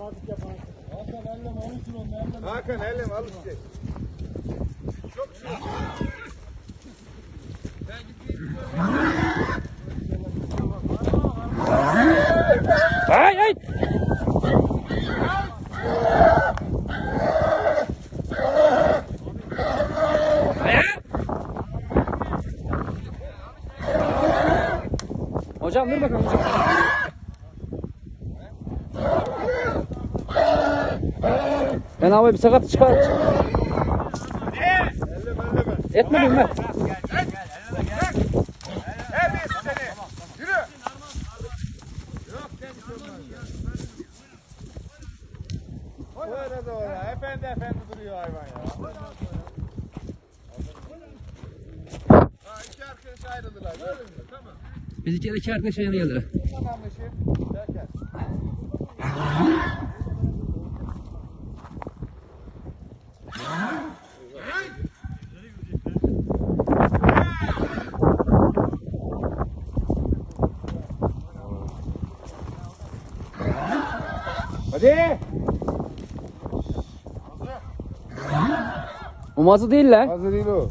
Hakan ellem alırsın onu ellem. Hakan ellem al işte. Ay ay. Ay. Hocam dur bakalım hocam. Ben abi bir sakat çıkar. Etmedim ben. Efendi efendi duruyor hayvan ya. Ha iki arkadaş ayrıldılar. Gördün mü? Tamam. Biz iki iki arkadaş yana geldiler. Tamam Beşir. Derken. Hadi. O mazı değil lan. Hazır değil o.